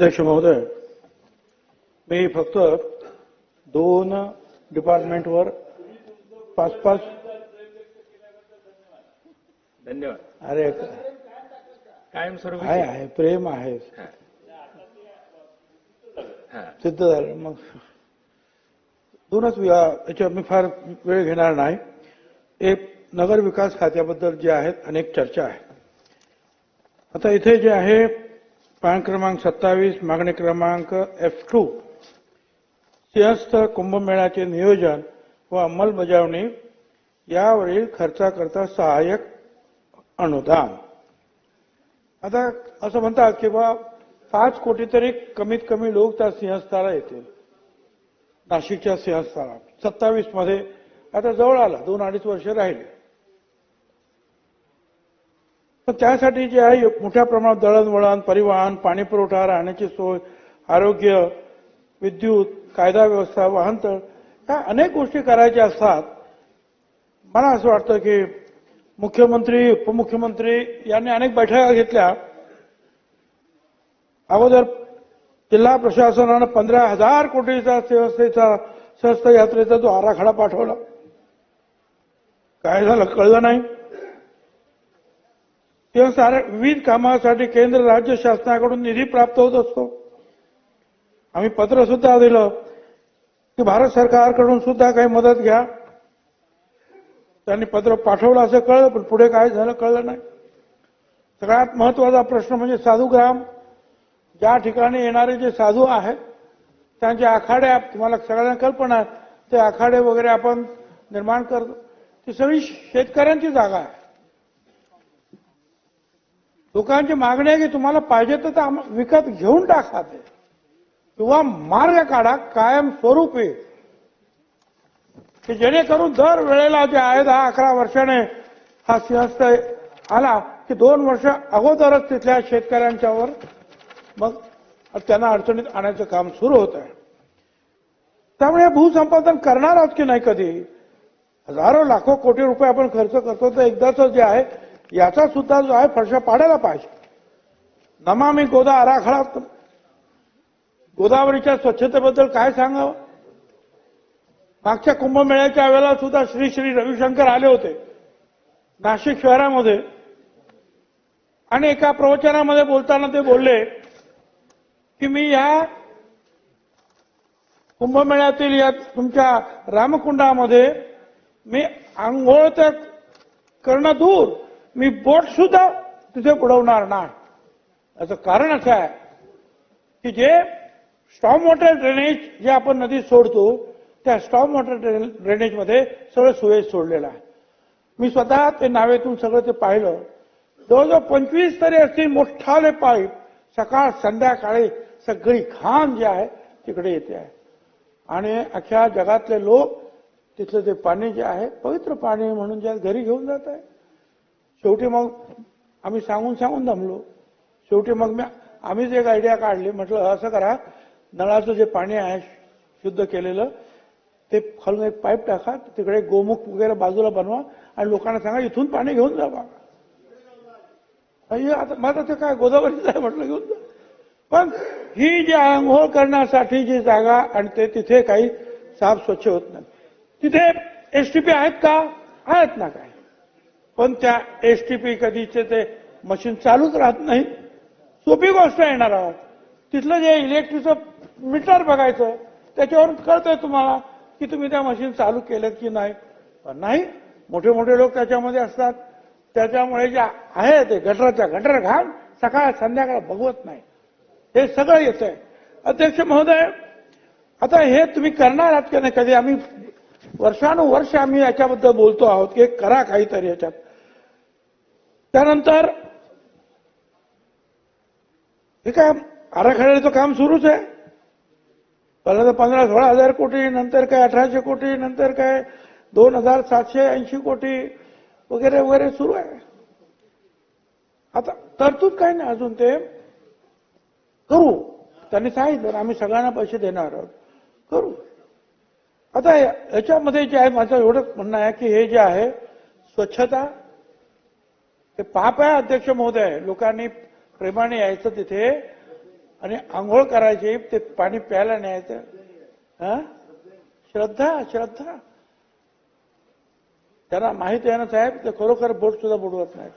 अध्यक्ष महोदय मी फक्त दोन डिपार्टमेंटवर पाच पाच धन्यवाद. अरे कायमस्वरूपी आहे आहे प्रेम आहे. सिद्ध झालं मग. दोनच याच्यावर मी फार वेळ घेणार नाही. एक नगर विकास खात्याबद्दल जे आहेत अनेक चर्चा आहे. आता इथे जे आहे पॅन क्रमांक सत्तावीस मागणी क्रमांक एफ टू सिंहस्थ कुंभमेळ्याचे नियोजन व अंमलबजावणी यावरील खर्चाकरता सहाय्यक अनुदान. आता असं म्हणतात की बा पाच कोटी तरी कमीत कमी लोक त्या सिंहस्थाला येतील. नाशिकच्या सिंहस्थाला. सत्तावीसमध्ये आता जवळ आला दोन अडीच वर्ष राहिले. तर त्यासाठी जे आहे मोठ्या प्रमाणात दळणवळण परिवहन पाणी पुरवठा राहण्याची सोय आरोग्य विद्युत कायदा व्यवस्था वाहनतळ या अनेक गोष्टी करायच्या असतात. मला असं वाटतं की मुख्यमंत्री उपमुख्यमंत्री यांनी अनेक बैठका घेतल्या. अगोदर जिल्हा प्रशासनानं पंधरा हजार कोटीचा व्यवस्थेचा स्वस्त यात्रेचा जो आराखडा पाठवला. काय झालं कळलं नाही. तेव्हा साऱ्या विविध कामासाठी केंद्र राज्य शासनाकडून निधी प्राप्त होत असतो. आम्ही पत्र सुद्धा दिलं. की भारत सरकारकडून सुद्धा काही मदत घ्या. त्यांनी पत्र पाठवलं असं कळलं पण पुढे काय झालं कळलं नाही. सगळ्यात महत्त्वाचा प्रश्न म्हणजे साधूग्राम ज्या ठिकाणी येणारे जे साधू आहेत त्यांचे आखाडे तुम्हाला सगळ्यांना कल्पना आहे ते आखाडे वगैरे आपण निर्माण करतो. ती सगळी शेतकऱ्यांची जागा आहे. लोकांची मागणी आहे की तुम्हाला पाहिजे तर ते विकत घेऊन टाका ते. किंवा मार्ग काढा कायम स्वरूपी. की जेणेकरून दर वेळेला जे आहे दहा अकरा वर्षाने हा सिंहस्थ आला की दोन वर्ष अगोदरच तिथल्या शेतकऱ्यांच्यावर मग त्यांना अडचणीत आणायचं काम सुरू होत आहे. त्यामुळे भूसंपादन करणार आहोत की नाही कधी? हजारो लाखो कोटी रुपये आपण खर्च करतो तर एकदाच जे आहे याचा सुद्धा जो आहे फरशा पाडायला पाहिजे. नमामी गोदा आराखडा गोदावरीच्या स्वच्छतेबद्दल काय सांगावं? मागच्या कुंभमेळ्याच्या वेळेला सुद्धा श्री श्री रविशंकर आले होते. नाशिक शहरामध्ये. आणि एका प्रवचनामध्ये बोलताना ते बोलले की मी या कुंभमेळ्यातील या तुमच्या रामकुंडामध्ये मी आंघोळ तर करणं दूर मी बोट सुद्धा तिथे बुडवणार नाही. याचं कारण असं आहे की जे स्टॉम वॉटर ड्रेनेज जे आपण नदीत सोडतो त्या स्टॉम वॉटर ड्रेनेजमध्ये सगळं सुवेज सोडलेलं आहे. मी स्वतः ते नावेतून सगळं ते पाहिलं. जवळजवळ पंचवीस तरी असतील मोठाले पाईप सकाळ संध्याकाळी सगळी घाण जी आहे तिकडे येते आहे. आणि अख्ख्या जगातले लोक तिथलं ते पाणी जे आहे पवित्र पाणी म्हणून जे घरी घेऊन जात आहे. शेवटी मग आम्ही सांगून सांगून दमलो. शेवटी मग मी आम्हीच एक आयडिया काढली. म्हटलं असं करा नळाचं जे पाणी आहे शुद्ध केलेलं ते खालून एक पाईप टाका तिकडे गोमुख वगैरे बाजूला बनवा आणि लोकांना सांगा इथून पाणी घेऊन जा बा. आता माझं ते काय गोदावरीच आहे म्हटलं घेऊन जा. पण ही जी आंघोळ करण्यासाठी जी जागा आणि ते तिथे काही साफ स्वच्छ होत नाही. तिथे एसटीपी आहेत का? आहेत ना काय? पण त्या एस टी पी कधीचे ते मशीन चालूच राहत नाही सोपी गोष्ट येणार आहोत. तिथलं जे इलेक्ट्रिकचं मीटर बघायचं त्याच्यावरून कळतंय तुम्हाला की तुम्ही त्या मशीन चालू केलं की नाही. पण नाही मोठे मोठे लोक त्याच्यामध्ये असतात. त्याच्यामुळे जे आहे ते गटराच्या गटर घाण सकाळ संध्याकाळ बघवत नाही. हे सगळं येत आहे अध्यक्ष महोदय आता हे तुम्ही करणार आहात की नाही? कधी आम्ही वर्षानुवर्ष आम्ही याच्याबद्दल बोलतो आहोत की करा काहीतरी याच्यात. त्यानंतर हे काय आराखड्याचं काम सुरूच आहे. पहिला तर पंधरा सोळा हजार कोटी नंतर काय अठराशे कोटी नंतर काय दोन हजार सातशे ऐंशी कोटी वगैरे वगैरे सुरू आहे. आता तरतूद काही नाही अजून ते. करू. त्यांनी सांगितलं आम्ही सगळ्यांना पैसे देणार आहोत. करू. आता याच्यामध्ये जे आहे माझं एवढंच म्हणणं आहे की हे जे आहे स्वच्छता ते पाप आहे अध्यक्ष महोदय लोकांनी प्रेमाने यायचं तिथे आणि आंघोळ करायची ते पाणी प्यायला न्यायचं. हा? श्रद्धा श्रद्धा. त्यांना माहीत आहे ना साहेब ते खरोखर बोट सुद्धा बुडवत नाही.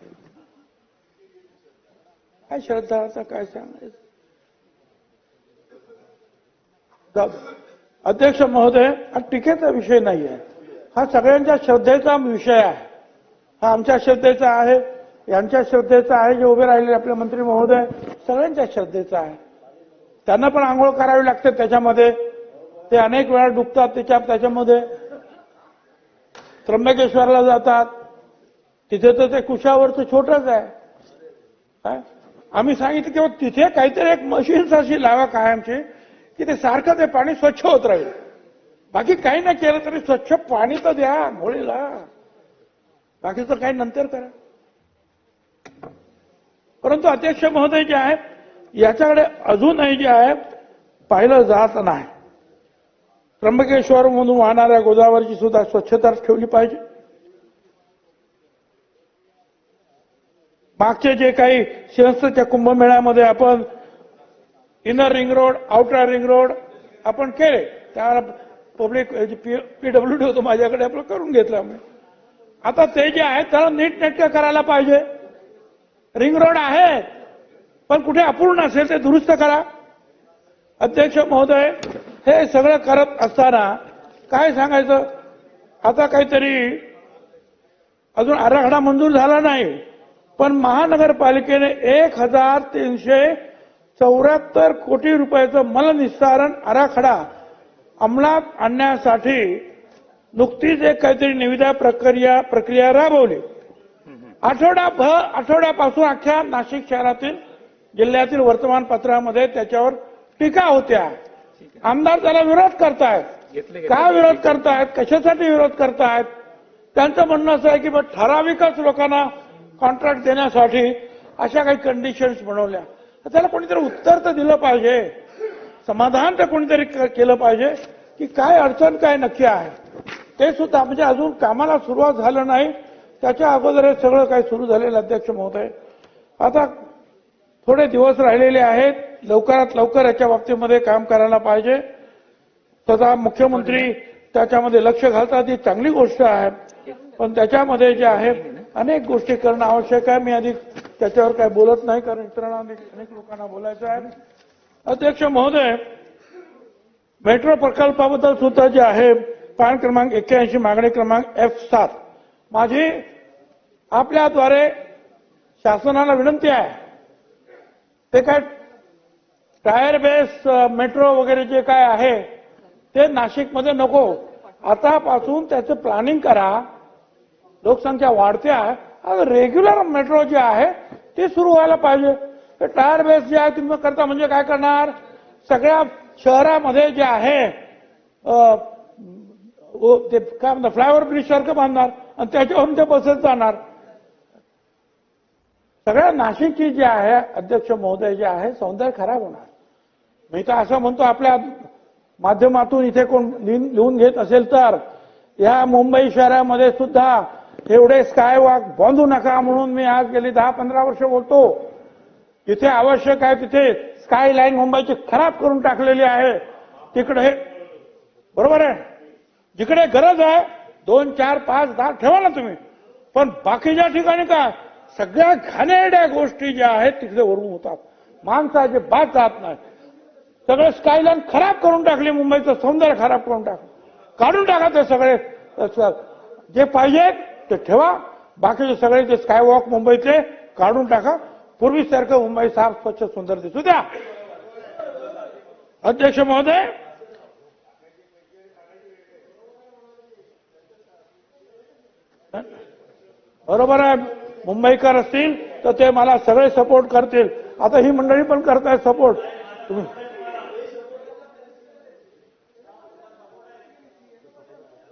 काय श्रद्धा आता काय सांगायचं? अध्यक्ष महोदय हा टीकेचा विषय नाही आहे हा सगळ्यांच्या श्रद्धेचा विषय आहे. हा आमच्या श्रद्धेचा आहे. यांच्या श्रद्धेचं आहे जे उभे राहिलेले आपले मंत्री महोदय सगळ्यांच्या श्रद्धेचा आहे. त्यांना पण आंघोळ करावी लागते त्याच्यामध्ये. ते अनेक वेळा डुबतात त्याच्या त्याच्यामध्ये. त्र्यंबकेश्वरला जातात. तिथे तर ते कुशावरचं छोटच आहे. काय? आम्ही सांगितलं की तिथे काहीतरी एक मशीन्स अशी लावा कायमची की ते सारखं ते पाणी स्वच्छ होत राहील. बाकी काही नाही केलं तरी स्वच्छ पाणी तर द्या होळीला बाकीचं काही नंतर करा. परंतु अध्यक्ष महोदय जे आहे याच्याकडे अजूनही जे आहे पाहिलं जात नाही. त्र्यंबकेश्वर म्हणून वाहणाऱ्या गोदावरीची सुद्धा स्वच्छता ठेवली पाहिजे. मागचे जे काही सिंहस्थच्या कुंभमेळ्यामध्ये आपण inner ring road outer ring road आपण केले त्याला पब्लिक पीडब्ल्यू डी होतं माझ्याकडे आपलं करून घेतलं आम्ही. आता ते जे आहे त्याला नीटनेटकं करायला पाहिजे. रिंग रोड आहे. पण कुठे अपूर्ण असेल ते दुरुस्त करा. अध्यक्ष महोदय हे सगळं करत असताना काय सांगायचं? आता काहीतरी अजून आराखडा मंजूर झाला नाही. पण महानगरपालिकेने एक हजार तीनशे चौऱ्याहत्तर कोटी रुपयाचं मलनिस्सारण आराखडा अंमलात आणण्यासाठी नुकतीच एक काहीतरी निविदा प्रक्रिया प्रक्रिया राबवली. आठवडाभर आठवड्यापासून अख्ख्या नाशिक शहरातील जिल्ह्यातील वर्तमानपत्रामध्ये त्याच्यावर टीका होत्या. आमदार त्याला विरोध करतायत. का विरोध करतायत? कशासाठी विरोध करतायत? त्यांचं म्हणणं असं आहे की मग ठराविकच लोकांना कॉन्ट्रॅक्ट देण्यासाठी अशा काही कंडिशन्स बनवल्या. तर त्याला कोणीतरी उत्तर तर दिलं पाहिजे. समाधान तर कोणीतरी केलं पाहिजे की काय अडचण काय नक्की आहे. ते सुद्धा म्हणजे अजून कामाला सुरुवात झालं नाही. त्याच्या अगोदर हे सगळं काही सुरू झालेलं अध्यक्ष महोदय. आता थोडे दिवस राहिलेले आहेत. लवकरात लवकर याच्या बाबतीमध्ये काम करायला पाहिजे. तथा मुख्यमंत्री त्याच्यामध्ये लक्ष घालतात. ही चांगली गोष्ट आहे. पण त्याच्यामध्ये जे आहे अनेक गोष्टी करणं आवश्यक आहे. मी अधिक त्याच्यावर काय बोलत नाही कारण इतरांना अनेक लोकांना बोलायचं आहे. अध्यक्ष महोदय मेट्रो प्रकल्पाबद्दल सुद्धा जे आहे पान क्रमांक एक्क्याऐंशी मागणी क्रमांक एफ सात. माझी आपल्याद्वारे शासनाला विनंती आहे. ते काय टायर बेस मेट्रो वगैरे जे काय आहे ते नाशिकमध्ये नको. आतापासून त्याचं प्लॅनिंग करा. लोकसंख्या वाढते आहे. आता रेग्युलर मेट्रो जे आहे ते सुरू व्हायला पाहिजे. टायर बेस जे आहे तुम्ही करता म्हणजे काय करणार? सगळ्या शहरामध्ये जे आहे ते काय म्हणतात फ्लायओव्हर ब्रिज सारखं बांधणार. आणि त्याच्यावरून ते बसत जाणार. सगळ्या नाशिकची जे आहे अध्यक्ष महोदय जे आहे सौंदर्य खराब होणार. मी तर असं म्हणतो आपल्या माध्यमातून इथे कोण लिहून लिहून घेत असेल तर या मुंबई शहरामध्ये सुद्धा एवढे स्काय वॉक बांधू नका म्हणून मी आज गेली दहा पंधरा वर्ष बोलतो. जिथे आवश्यक आहे तिथे स्काय लाईन मुंबईची खराब करून टाकलेली आहे. तिकडे बरोबर आहे? जिकडे गरज आहे दोन चार पाच दहा ठेवा ना तुम्ही. पण बाकीच्या ठिकाणी काय? सगळ्या घाणेरड्या गोष्टी ज्या आहेत तिकडे वरून होतात. माणसाचे बाद जात नाही. सगळं स्कायलाईन खराब करून टाकली मुंबईचं सौंदर्य खराब करून टाकलं. काढून टाका ते सगळे. जे पाहिजे ते ठेवा. बाकीचे सगळे जे स्कायवॉक मुंबईचे काढून टाका. पूर्वीसारखं मुंबई साफ स्वच्छ सुंदर दिसू द्या. अध्यक्ष महोदय बरोबर आहे? मुंबईकर असतील तर ते मला सगळे सपोर्ट करतील. आता ही मंडळी पण करताय सपोर्ट तुम्ही.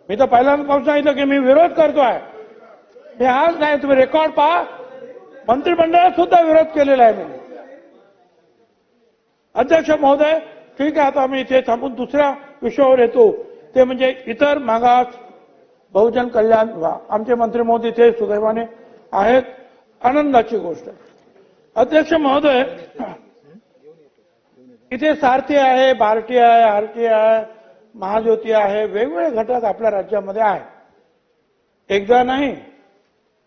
मी तर पहिल्यांदा पाऊस सांगितलं की मी विरोध करतोय. मी आज नाही तुम्ही रेकॉर्ड पहा. मंत्रिमंडळात सुद्धा विरोध केलेला आहे मी. अध्यक्ष महोदय ठीक आहे आता मी इथे थांबून दुसऱ्या विषयावर येतो. ते म्हणजे इतर मागास बहुजन कल्याण विभाग आमचे मंत्री मोदी इथे सुदैवाने आहेत. आनंदाची गोष्ट. अध्यक्ष महोदय इथे सारथी आहे भारती आहे आरती आहे महाज्योती आहे वेगवेगळे घटक आपल्या राज्यामध्ये आहेत. एकदा नाही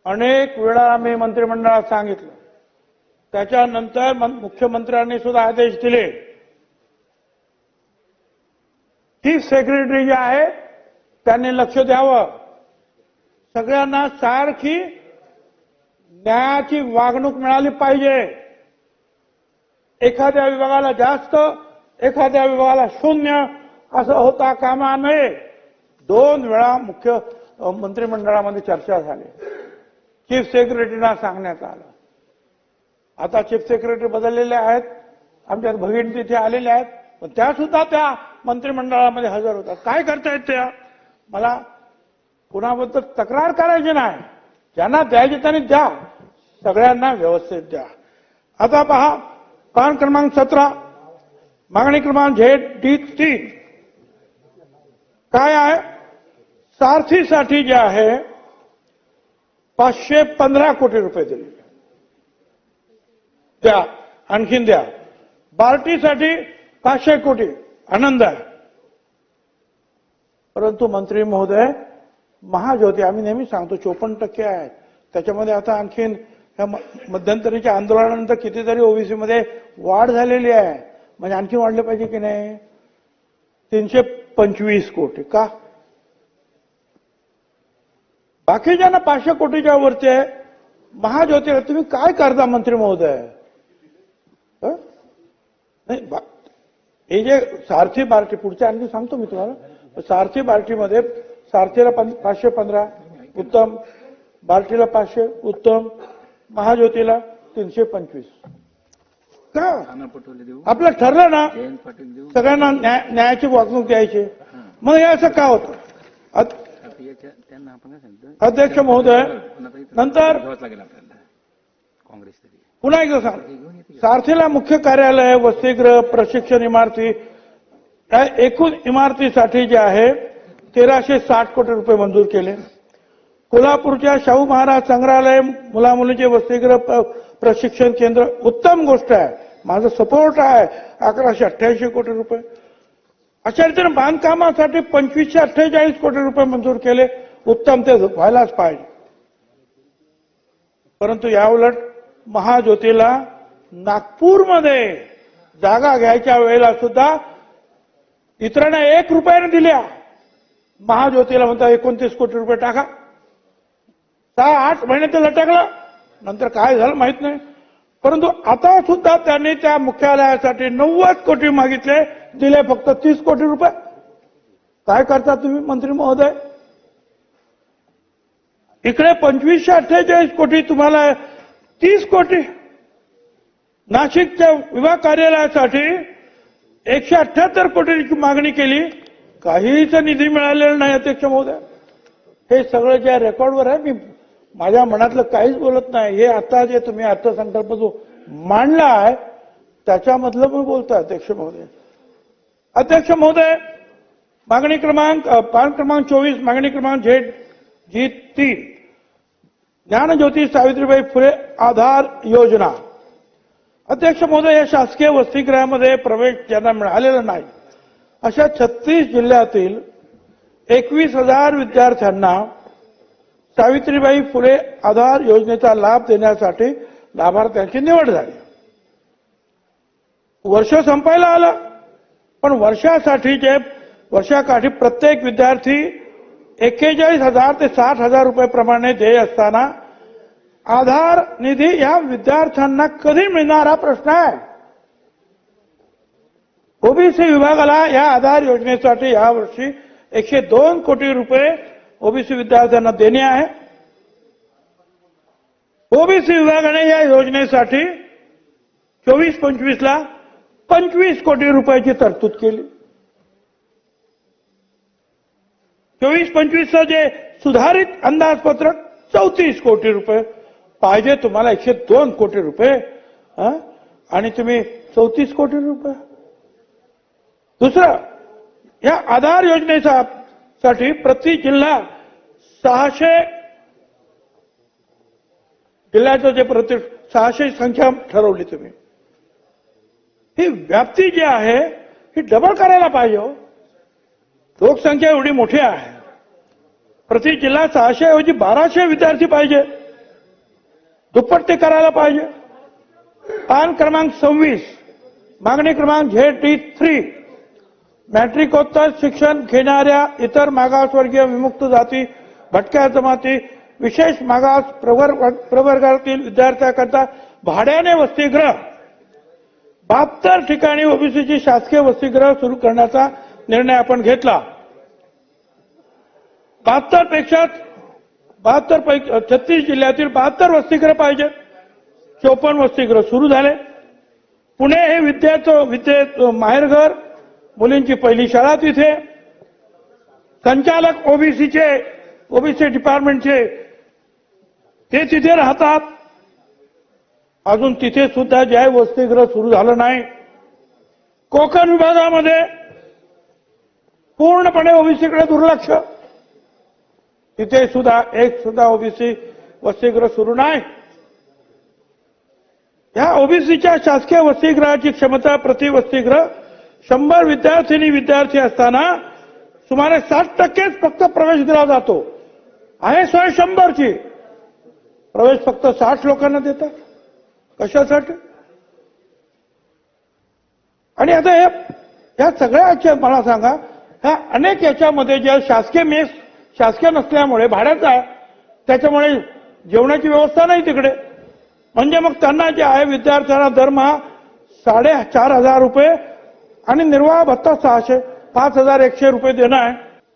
अनेक वेळा आम्ही मंत्रिमंडळात सांगितलं. त्याच्यानंतर मुख्यमंत्र्यांनी सुद्धा आदेश दिले. चीफ सेक्रेटरी जे आहे त्यांनी लक्ष द्यावं. सगळ्यांना सारखी न्यायाची वागणूक मिळाली पाहिजे. एखाद्या विभागाला जास्त एखाद्या विभागाला शून्य असं होता कामा नये. दोन वेळा मुख्य मंत्रिमंडळामध्ये चर्चा झाली. चीफ सेक्रेटरीना सांगण्यात आलं. आता चीफ सेक्रेटरी बदललेले आहेत. आमच्या भगिनी तिथे आलेल्या आहेत. पण त्या सुद्धा त्या मंत्रिमंडळामध्ये हजर होतात. काय करतायत त्या? मला कुणाबद्दल तक्रार करायची नाही. ज्यांना द्यायचे त्यांनी द्या. सगळ्यांना व्यवस्थित द्या. आता पहा पान क्रमांक सतरा मागणी क्रमांक झेड डी तीन. काय आहे? सारथीसाठी जे आहे पाचशे पंधरा कोटी रुपये दिले. द्या आणखीन द्या. बार्टीसाठी पाचशे कोटी. आनंद आहे. परंतु मंत्री महोदय महाज्योती आम्ही नेहमी सांगतो चोपन्न टक्के आहे त्याच्यामध्ये आता आणखीन ह्या मध्यंतरीच्या आंदोलनानंतर कितीतरी ओबीसी मध्ये वाढ झालेली आहे. म्हणजे आणखी वाढले पाहिजे की नाही? तीनशे पंचवीस कोटी का? बाकीच्यांना पाचशे कोटीच्या वरती आहे महाज्योतीला तुम्ही काय करता मंत्री महोदय? नाही हे जे सारथी पार्टी पुढच्या आणखी सांगतो मी तुम्हाला. सारथी बार्टीमध्ये सारथीला पं- पाचशे पंधरा उत्तम. बार्टीला पाचशे उत्तम. महाज्योतीला तीनशे पंचवीस. का? आपलं ठरलं ना? सगळ्यांना न्याय- न्यायाची वागणूक द्यायची. मग हे असं का होतं? अध्यक्ष महोदय नंतर? काँग्रेस पुन्हा एकदा सांग. सारथीला मुख्य कार्यालय वसतिगृह प्रशिक्षण इमारती त्या एकूण इमारतीसाठी जे आहे तेराशे साठ कोटी रुपये मंजूर केले. कोल्हापूरच्या शाहू महाराज संग्रहालय मुला मुलीचे वसतिगृह प्रशिक्षण केंद्र उत्तम गोष्ट आहे. माझं सपोर्ट आहे अकराशे अठ्ठ्याऐंशी कोटी रुपये. अशा रीतीने बांधकामासाठी पंचवीसशे अठ्ठेचाळीस कोटी रुपये मंजूर केले. उत्तम ते व्हायलाच पाहिजे. परंतु याउलट महाज्योतीला नागपूरमध्ये जागा घ्यायच्या वेळेला सुद्धा इतरांना एक रुपयाने दिल्या. महाज्योतीला म्हणता एकोणतीस कोटी रुपये टाका. सहा आठ महिने ते लटकलं. नंतर काय झालं माहीत नाही. परंतु आता सुद्धा त्यांनी त्या मुख्यालयासाठी नव्वद कोटी मागितले. दिले फक्त तीस कोटी रुपये. काय करता तुम्ही मंत्री महोदय? इकडे पंचवीसशे अठ्ठेचाळीस कोटी तुम्हाला तीस कोटी. नाशिकच्या विभाग कार्यालयासाठी एकशे अठ्याहत्तर कोटीची मागणी केली. काहीच निधी मिळालेला नाही अध्यक्ष महोदय. हे सगळं ज्या रेकॉर्डवर आहे मी माझ्या मनातलं काहीच बोलत नाही. हे आता जे तुम्ही अर्थसंकल्प जो मांडला आहे त्याच्यामधलं मी बोलतो अध्यक्ष महोदय. अध्यक्ष महोदय मागणी क्रमांक पान क्रमांक चोवीस मागणी क्रमांक झेड जी तीन. ज्ञानज्योती सावित्रीबाई फुले आधार योजना. अध्यक्ष महोदय या शासकीय वसतिगृहामध्ये प्रवेश ज्यांना मिळालेला नाही अशा छत्तीस जिल्ह्यातील एकवीस हजार विद्यार्थ्यांना सावित्रीबाई फुले आधार योजनेचा लाभ देण्यासाठी लाभार्थ्यांची निवड झाली. वर्ष संपायला आलं पण वर्षासाठी जे वर्षाकाठी प्रत्येक विद्यार्थी एक्केचाळीस हजार ते साठ हजार रुपये प्रमाणे देय असताना आधार निधी या विद्यार्थ्यांना कधी मिळणार हा प्रश्न आहे? ओबीसी विभागाला या आधार योजनेसाठी यावर्षी एकशे दोन कोटी रुपये ओबीसी विद्यार्थ्यांना देणे आहे. ओबीसी विभागाने या योजनेसाठी चोवीस पंचवीसला पंचवीस कोटी रुपयाची तरतूद केली. चोवीस पंचवीसचं जे सुधारित अंदाजपत्रक चौतीस कोटी रुपये पाहिजे तुम्हाला एकशे दोन कोटी रुपये आणि तुम्ही चौतीस कोटी रुपये. दुसरं या आधार योजनेचा साठी प्रति जिल्हा सहाशे जिल्ह्याचं जे प्रति सहाशे संख्या ठरवली तुम्ही. ही व्याप्ती जी आहे ही डबल करायला पाहिजे हो. लोकसंख्या एवढी मोठी आहे. प्रति जिल्हा सहाशे ऐवजी बाराशे विद्यार्थी पाहिजे. दुप्पट ते करायला पाहिजे. पान क्रमांक सव्वीस मागणी क्रमांक झेड टी थ्री. मॅट्रिकोत्तर शिक्षण घेणाऱ्या इतर मागासवर्गीय विमुक्त जाती भटक्या जमाती विशेष मागास प्रवर्ग प्रवर्गातील विद्यार्थ्यांकरता भाड्याने वसतिगृह. बहात्तर ठिकाणी ओबीसीची शासकीय वसतिगृह सुरू करण्याचा निर्णय आपण घेतला. बहात्तरपेक्षा बहात्तर पैकी छत्तीस जिल्ह्यातील बहात्तर वसतिगृह पाहिजे. चोपन्न वसतिगृह सुरू झाले. पुणे हे विद्याचं विद्ये माहेरघर मुलींची पहिली शाळा तिथे. संचालक ओबीसीचे ओबीसी डिपार्टमेंटचे ते तिथे राहतात. अजून तिथे सुद्धा जे आहे वसतिगृह सुरू झालं नाही. कोकण विभागामध्ये पूर्णपणे ओबीसीकडे दुर्लक्ष. तिथे सुद्धा एक सुद्धा ओबीसी वसतिगृह सुरू नाही. या ओबीसीच्या शासकीय वसतिगृहाची क्षमता प्रति वसतिगृह शंभर विद्यार्थिनी विद्यार्थी असताना सुमारे साठ टक्केच फक्त प्रवेश दिला जातो. आहे सोय शंभरची. प्रवेश फक्त साठ लोकांना देतात. कशासाठी? आणि आता हे या सगळ्याच्या मला सांगा ह्या अनेक याच्यामध्ये ज्या शासकीय मेस शासकीय नसल्यामुळे भाड्याचा आहे. त्याच्यामुळे जेवणाची व्यवस्था नाही तिकडे. म्हणजे मग त्यांना जे आहे विद्यार्थ्यांना दरमहा साडे चार हजार रुपये आणि निर्वाह भत्ता सहाशे पाच हजार एकशे रुपये देणं आहे.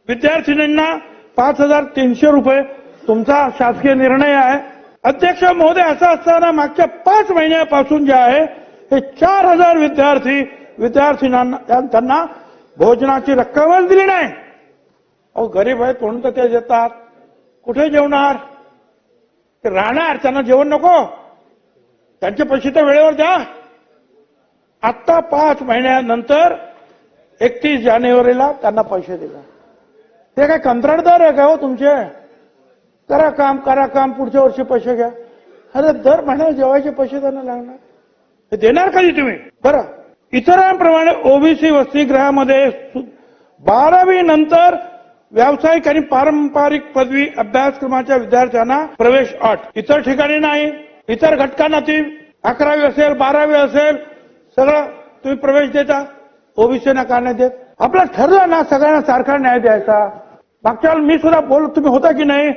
विद्यार्थिनींना पाच हजार तीनशे रुपये तुमचा शासकीय निर्णय आहे. अध्यक्ष महोदय असं असताना मागच्या पाच महिन्यापासून जे आहे हे चार हजार विद्यार्थी विद्यार्थिनांना त्यांना भोजनाची रक्कमच दिली नाही. अहो गरीब आहेत म्हणून तर ते देतात. कुठे जेवणार? ते राहणार त्यांना जेवण नको. त्यांचे पैसे तर वेळेवर द्या. आत्ता पाच महिन्यानंतर एकतीस जानेवारीला त्यांना पैसे दिला. ते काय कंत्राटदार आहे का हो तुमचे? करा काम करा काम पुढच्या वर्षी पैसे घ्या. अरे दर महिन्याला जेवायचे पैसे त्यांना लागणार. हे देणार कधी तुम्ही? बरं. इतरांप्रमाणे ओबीसी वसतिगृहामध्ये बारावी नंतर व्यावसायिक आणि पारंपरिक पदवी अभ्यासक्रमाच्या विद्यार्थ्यांना प्रवेश अट. इतर ठिकाणी नाही. इतर घटकांना ती अकरावी असेल बारावी असेल सगळं तुम्ही प्रवेश देता. ओबीसीना का नाही देत? आपला ठरलं ना सगळ्यांना सारखा न्याय द्यायचा. मागच्या मी सुद्धा बोल तुम्ही होता की नाही?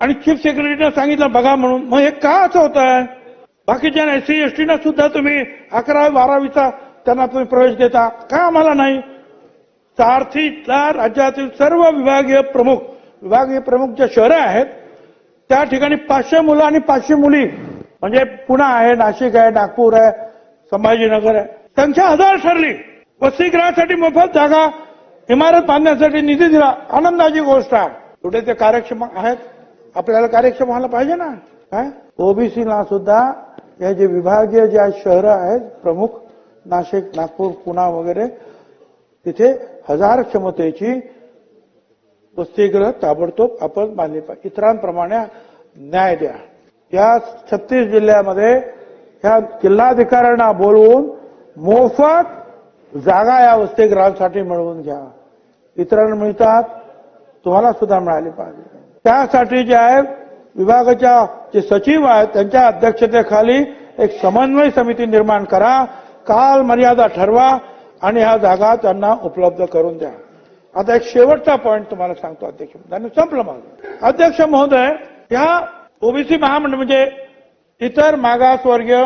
आणि चीफ सेक्रेटरीने सांगितलं बघा म्हणून. मग हे का असं होत आहे बाकीच्या एससी एसटीना सुद्धा तुम्ही अकरावी बारावीचा त्यांना तुम्ही प्रवेश देता. का आम्हाला नाही? सारथीला राज्यातील सर्व विभागीय प्रमुख विभागीय प्रमुख ज्या शहरं आहेत त्या ठिकाणी पाचशे मुलं आणि पाचशे मुली म्हणजे पुणे आहे नाशिक आहे नागपूर आहे संभाजीनगर आहे. संख्या हजार ठरली. वसतिगृहासाठी मोफत जागा इमारत बांधण्यासाठी निधी दिला. आनंदाची गोष्ट आहे. कुठे ते कार्यक्षम आहेत? आपल्याला कार्यक्षम व्हायला पाहिजे ना. काय ओबीसीला सुद्धा हे जे विभागीय जे शहरं आहेत प्रमुख नाशिक नागपूर पुणा वगैरे तिथे हजार क्षमतेची वसतिगृह ताबडतोब आपण बांधली पाहिजे इतरांप्रमाणे न्याय द्या. या छत्तीस जिल्ह्यामध्ये ह्या जिल्हाधिकाऱ्यांना बोलवून मोफत जागा या वसतिगृहांसाठी मिळवून घ्या. इतरांना मिळतात तुम्हाला सुद्धा मिळाली पाहिजे. त्यासाठी जे आहे विभागाच्या जे सचिव आहेत त्यांच्या अध्यक्षतेखाली एक समन्वय समिती निर्माण करा. काल मर्यादा ठरवा आणि ह्या जागा त्यांना उपलब्ध करून द्या. आता एक शेवटचा पॉईंट तुम्हाला सांगतो अध्यक्ष. महोदय संपलं माझं अध्यक्ष महोदय ह्या ओबीसी महामंडळ म्हणजे इतर मागासवर्गीय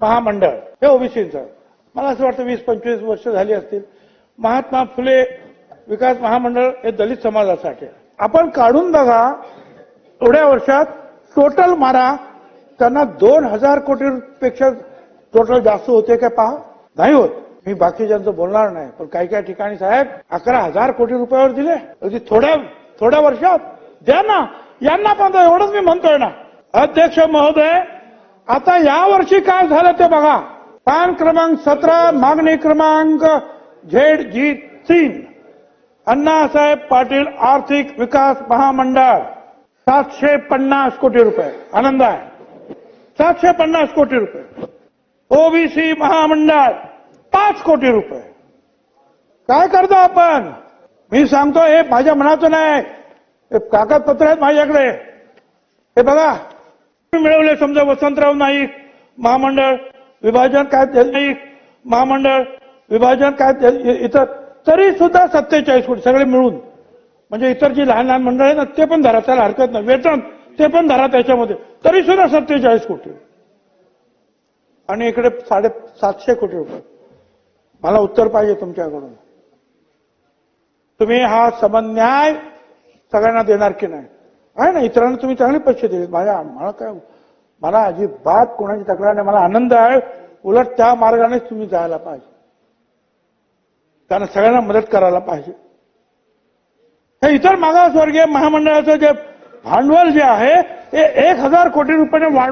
महामंडळ हे ओबीसीचं मला असं वाटतं वीस पंचवीस वर्ष झाली असतील. महात्मा फुले विकास महामंडळ हे दलित समाजासाठी. आपण काढून बघा एवढ्या वर्षात टोटल मारा त्यांना दोन हजार कोटी पेक्षा टोटल जास्त होते का पहा? नाही होत. मी बाकीच्यांचं बोलणार नाही. पण काही काही ठिकाणी साहेब अकरा हजार कोटी रुपयावर दिले. अगदी थोड्या थोड्या वर्षात. द्या ना. यांना पण एवढंच मी म्हणतोय ना. अध्यक्ष महोदय आता या वर्षी काय झालं ते बघा. पान क्रमांक सतरा मागणी क्रमांक झेड जी तीन. अण्णासाहेब पाटील आर्थिक विकास महामंडळ. सातशे पन्नास कोटी रुपये. आनंद आहे. सातशे पन्नास कोटी रुपये. ओबीसी महामंडळ. पाच कोटी रुपये. काय करतो आपण? मी सांगतो हे माझ्या मनाचं नाही. हे कागदपत्र आहेत माझ्याकडे. हे बघा. मिळवले समजा वसंतराव नाईक महामंडळ विभाजन काय नाईक महामंडळ विभाजन काय इतर तरी सुद्धा सत्तेचाळीस कोटी सगळे मिळून. म्हणजे इतर जी लहान लहान मंडळ आहे ना ते पण धरा त्याला हरकत नाही. वेतन ते पण धरा त्याच्यामध्ये तरी सुद्धा सत्तेचाळीस कोटी. आणि इकडे साडे सातशे कोटी रुपये. मला उत्तर पाहिजे तुमच्याकडून. तुम्ही हा समन्याय सगळ्यांना देणार की नाही? आहे ना इतरांना तुम्ही चांगले पैसे दिले. माझ्या मला काय मला अजिबात कोणाची तक्रार नाही. मला आनंद आहे. उलट त्या मार्गानेच तुम्ही जायला पाहिजे. त्यांना सगळ्यांना मदत करायला पाहिजे. हे इतर मागासवर्गीय महामंडळाचं जे भांडवल जे आहे ते एक हजार कोटी रुपयाने वाढ